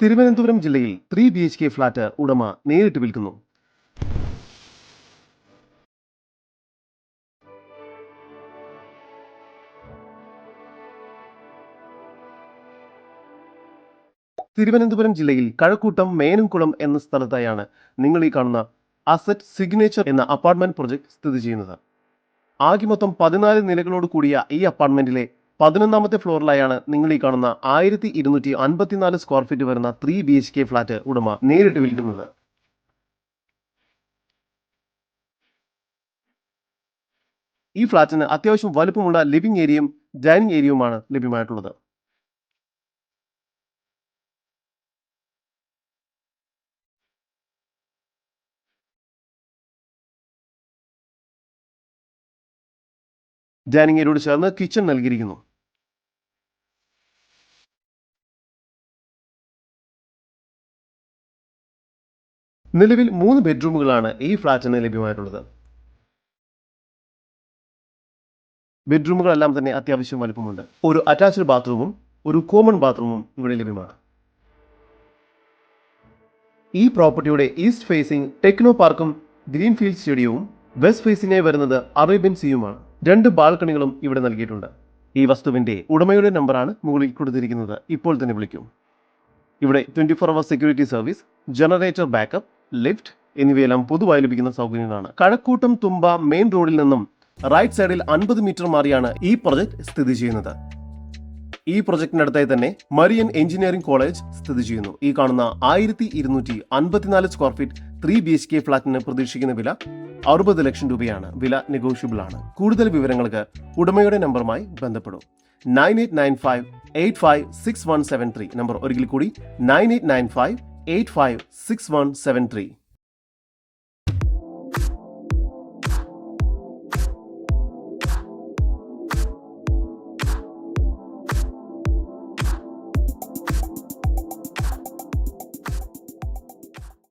തിരുവനന്തപുരം ജില്ലയിൽ three B H K flat ഉടമ നേരിട്ട് വിൽക്കുന്നു. തിരുവനന്തപുരം ജില്ലയിൽ കഴക്കൂട്ടം മേനുംകുളം എന്ന സ്ഥലത്തായാണ് നിങ്ങൾ ഈ കാണുന്ന അസറ്റ് സിഗ്നേച്ചർ എന്ന അപ്പാർട്ട്മെന്റ് പ്രൊജക്ട് സ്ഥിതി ചെയ്യുന്നത്. ആകെ മൊത്തം പതിനാല് നിലകളോട് കൂടിയ ഈ അപ്പാർട്ട്മെന്റിലെ പതിനൊന്നാമത്തെ ഫ്ലോറിലായാണ് നിങ്ങൾ ഈ കാണുന്ന ആയിരത്തി ഇരുന്നൂറ്റി അൻപത്തിനാല് സ്ക്വയർ ഫീറ്റ് വരുന്ന three B H K flat ഉടമ നേരിട്ട് വിൽക്കുന്നത്. ഈ ഫ്ലാറ്റിന് അത്യാവശ്യം വലുപ്പമുള്ള ലിവിംഗ് ഏരിയയും ഡൈനിങ് ഏരിയയുമാണ് ലഭ്യമായിട്ടുള്ളത്. ഡൈനിങ് ഏരിയയോട് ചേർന്ന് കിച്ചൺ നൽകിയിരിക്കുന്നു. നിലവിൽ മൂന്ന് ബെഡ്റൂമുകളാണ് ഈ ഫ്ലാറ്റിന് ലഭ്യമായിട്ടുള്ളത്. ബെഡ്റൂമുകളെല്ലാം തന്നെ അത്യാവശ്യം വലുപ്പമുണ്ട്. ഒരു അറ്റാച്ച്ഡ് ബാത്റൂമും ഒരു കോമൺ ബാത്റൂമും ഇവിടെ ലഭ്യമാണ്. ഈ പ്രോപ്പർട്ടിയുടെ ഈസ്റ്റ് ഫേസിംഗ് ടെക്നോ പാർക്കും ഗ്രീൻഫീൽഡ് സ്റ്റേഡിയവും വെസ്റ്റ് ഫേസിംഗായി വരുന്നത് അറേബ്യൻ സിയുമാണ്. രണ്ട് ബാൽക്കണികളും ഇവിടെ നൽകിയിട്ടുണ്ട്. ഈ വസ്തുവിന്റെ ഉടമയുടെ നമ്പറാണ് മുകളിൽ കൊടുത്തിരിക്കുന്നത്. ഇപ്പോൾ തന്നെ വിളിക്കും. ഇവിടെ twenty four hour security service generator backup lift എന്നിവയെല്ലാം പൊതുവായി ലഭിക്കുന്ന സൗകര്യങ്ങളാണ്. കഴക്കൂട്ടം തുമ്പ മെയിൻ റോഡിൽ നിന്നും റൈറ്റ് സൈഡിൽ അൻപത് മീറ്റർ മാറിയാണ് ഈ പ്രൊജക്ട് സ്ഥിതി ചെയ്യുന്നത്. ഈ പ്രൊജക്ടിനടുത്തായി തന്നെ മരിയൻ എഞ്ചിനീയറിംഗ് കോളേജ് സ്ഥിതി ചെയ്യുന്നു. ഈ കാണുന്ന ആയിരത്തി ഇരുന്നൂറ്റി അൻപത്തിനാല് square feet three B H K ഫ്ളാറ്റിന് പ്രതീക്ഷിക്കുന്ന വില അറുപത് ലക്ഷം രൂപയാണ്. വില നെഗോഷ്യബിൾ ആണ്. കൂടുതൽ വിവരങ്ങൾക്ക് ഉടമയുടെ നമ്പറുമായി ബന്ധപ്പെടും. Nine eight nine five eight five six one seven three number ഒരിക്കൽ കൂടി നയൻ എയ്റ്റ് നയൻ ഫൈവ് 856173.